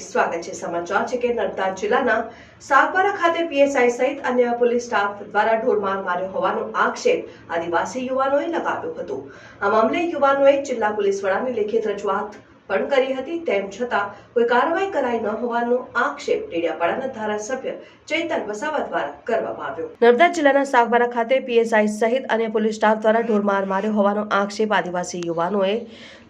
સ્વાગત છે. સમાચાર છે કે નર્મદા જિલ્લાના સાગબારા ખાતે પીએસઆઈ સહિત અન્ય પોલીસ સ્ટાફ દ્વારા ઢોરમાર માર્યો હોવાનો આક્ષેપ આદિવાસી યુવાનોએ લગાવ્યો હતો. આ મામલે યુવાનોએ જિલ્લા પોલીસ વડાની લેખિત રજૂઆત પણ કરી હતી, તેમ છતાં કોઈ કાર્યવાહી કરાઈ ન હોવાનો આક્ષેપ ડેડિયાપાડાના ધારાસભ્ય ચેતન વસાવા દ્વારા કરવામાં આવ્યો. નર્મદા જિલ્લાના સાગબારા ખાતે પીએસઆઈ સહિત અન્ય પોલીસ સ્ટાફ દ્વારા ઢોરમાર માર્યો હોવાનો આક્ષેપ આદિવાસી યુવાનોએ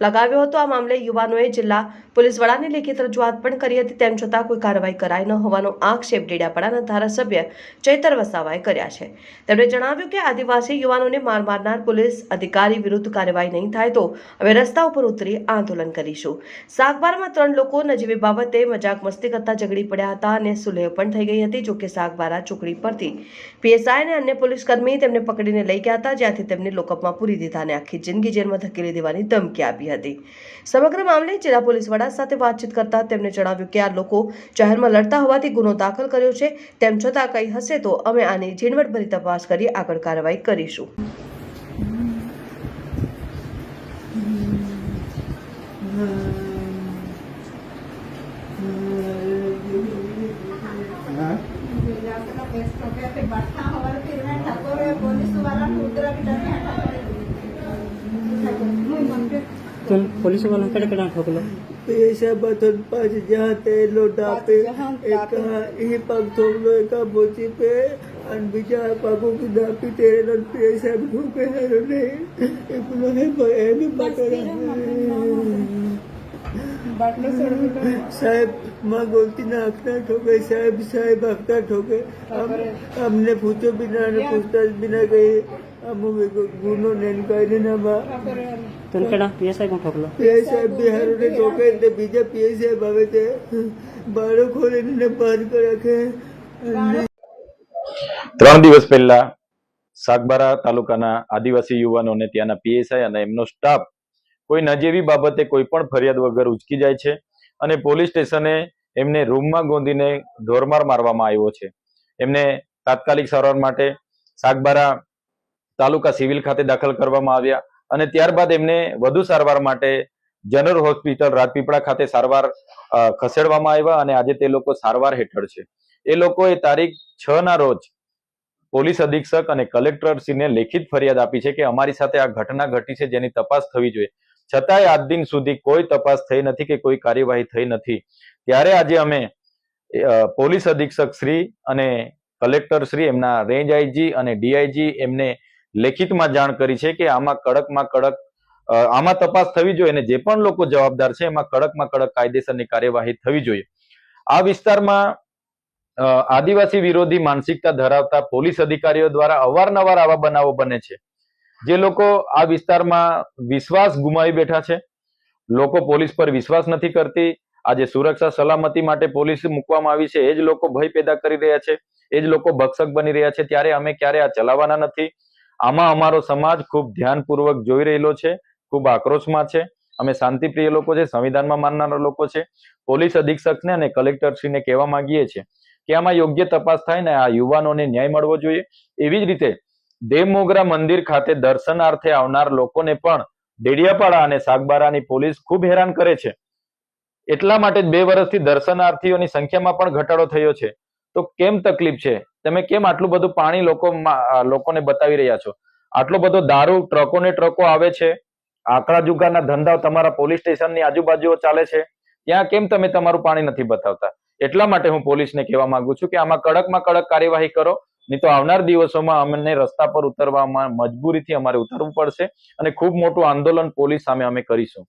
લગાવ્યો હતો. આ મામલે યુવાનોએ જિલ્લા પોલીસ વડાને લેખિત રજૂઆત પણ કરી હતી, તેમ છતાં કોઈ કાર્યવાહી કરાઈ ન હોવાનો આક્ષેપ ડેડિયાપાડાના ધારાસભ્ય ચૈતર વસાવાએ કર્યા છે. તેમણે જણાવ્યું કે આદિવાસી યુવાનોને માર મારનાર પોલીસ અધિકારી વિરુદ્ધ કાર્યવાહી નહીં થાય તો હવે રસ્તા ઉપર ઉતરી આંદોલન કરીશું. સાગબારામાં ત્રણ લોકો નજીવી બાબતે મજાક મસ્તી કરતા ઝઘડી પડ્યા હતા અને સુલેહ પણ થઈ ગઈ હતી, જોકે સાગબારા ચોકડી પરથી પીએસઆઈ અને અન્ય પોલીસ કર્મી તેમને પકડીને લઈ ગયા હતા, જ્યાંથી તેમને લોકઅપમાં પૂરી દીધા અને આખી જિંદગી જેલમાં ધકેલી દેવાની ધમકી આપી હતી. સમગ્ર મામલે જિલ્લા પોલીસ વડા સાથે વાતચીત કરતા તેમણે જણાવ્યું કે આ લોકો જાહેરમાં લડતા હોવાથી ગુનો દાખલ કર્યો છે, તેમ છતાં કંઈ હશે તો અમે આની ઝીણવટભરી તપાસ કરી આગળ કાર્યવાહી કરીશું. तुम पुलिस वालों कड़े कड़ा ठोकलो पैसा बतन पाँच जहाँ ते लोटा पे एक ही पग थोक लो एक बोची पे और बीजा पगों की दापी तेरे लन पैसा भी ठोके है रो नहीं एक लो है ये भी पकड़ा સાહેબમાં બોલતી ના આંખના ઠોકે સાહેબ સાહેબ આંખના ઠોકે. અમને પૂછો બિના અને પૂછતા બિના કહીએ. અમે ગુનો નેનકાઈને ના બા તનકડા પીએ સાહેબ ઠોકલો. પીએ સાહેબ બિહારોને ઠોકે એટલે બીજા પીએ સાહેબ આવે છે. બાળો ખોલીને બંધ રાખે. ત્રણ દિવસ પહેલા સાગબારા તાલુકાના આદિવાસી યુવાનોને ત્યાંના પીએસઆઈ અને એમનો સ્ટાફ કોઈ નજીવી બાબતે કોઈ પણ ફરિયાદ વગર ઉચકી જાય છે અને પોલીસ સ્ટેશને એમને રૂમમાં ગોંધીને ઢોરમાર મારવામાં આવ્યો છે. એમને તાત્કાલિક સારવાર માટે સાગબારા તાલુકા સિવિલ ખાતે દાખલ કરવામાં આવ્યા અને ત્યારબાદ એમને વધુ સારવાર માટે જનરલ હોસ્પિટલ રાજપીપળા ખાતે સારવાર ખસેડવામાં આવ્યા અને આજે તે લોકો સારવાર હેઠળ છે. એ લોકોએ તારીખ છ ના રોજ પોલીસ અધિક્ષક અને કલેક્ટરશ્રીને લેખિત ફરિયાદ આપી છે કે અમારી સાથે આ ઘટના ઘટી છે જેની તપાસ થવી જોઈએ. છતાંય આજ દિન સુધી કોઈ તપાસ થઈ નથી કે કોઈ કાર્યવાહી થઈ નથી. ત્યારે આજે અમે પોલીસ અધિક્ષક શ્રી અને કલેક્ટર શ્રી એમના રેન્જ આઈજી અને ડીઆઈજી એમને લેખિતમાં જાણ કરી છે કે આમાં કડકમાં કડક આમાં તપાસ થવી જોઈએ અને જે પણ લોકો જવાબદાર છે એમાં કડકમાં કડક કાયદેસરની કાર્યવાહી થવી જોઈએ. આ વિસ્તારમાં આદિવાસી વિરોધી માનસિકતા ધરાવતા પોલીસ અધિકારીઓ દ્વારા અવારનવાર આવા બનાવો બને છે. જે લોકો આ વિસ્તારમાં વિશ્વાસ ગુમાવી બેઠા છે, લોકો પોલીસ પર વિશ્વાસ નથી કરતી, આજે સુરક્ષા સલામતી માટે પોલીસ મૂકવામાં આવી છે, એ જ લોકો ભય પેદા કરી રહ્યા છે, એ જ લોકો ભક્ષક બની રહ્યા છે, ત્યારે અમે ક્યારે આ ચલાવવાના નથી. આમાં અમારો સમાજ ખૂબ ધ્યાનપૂર્વક જોઈ રહેલો છે, ખૂબ આક્રોશમાં છે, અમે શાંતિપ્રિય લોકો છે, સંવિધાનમાં માનનારા લોકો છે, પોલીસ અધિક્ષકને અને કલેક્ટરશ્રીને કહેવા માંગીએ છીએ કે આમાં યોગ્ય તપાસ થાય ને આ યુવાનોને ન્યાય મળવો જોઈએ. એવી જ રીતે દેવમોગરા મંદિર ખાતે દર્શનાર્થે આવનાર લોકોને પણ ડેડિયાપાડા અને સાગબારાની પોલીસ ખૂબ હેરાન કરે છે. એટલા માટે બે વર્ષથી દર્શનાર્થીઓની સંખ્યામાં પણ ઘટાડો થયો છે. તો કેમ તકલીફ છે? તમે કેમ આટલું બધું પાણી લોકો લોકોને બતાવી રહ્યા છો? આટલો બધો દારૂ ટ્રકો ને ટ્રકો આવે છે? આકડા જુગારના ધંધા તમારા પોલીસ સ્ટેશનની આજુબાજુઓ ચાલે છે? ત્યાં કેમ તમે તમારું પાણી નથી બતાવતા? એટલા માટે હું પોલીસને કહેવા માંગુ છું કે આમાં કડકમાં કડક કાર્યવાહી કરો નહીં તો આવનાર દિવસોમાં અમને રસ્તા પર ઉતરવામાં મજબૂરીથી અમારે ઉતરવું પડશે અને ખૂબ મોટું આંદોલન પોલીસ સામે અમે કરીશું.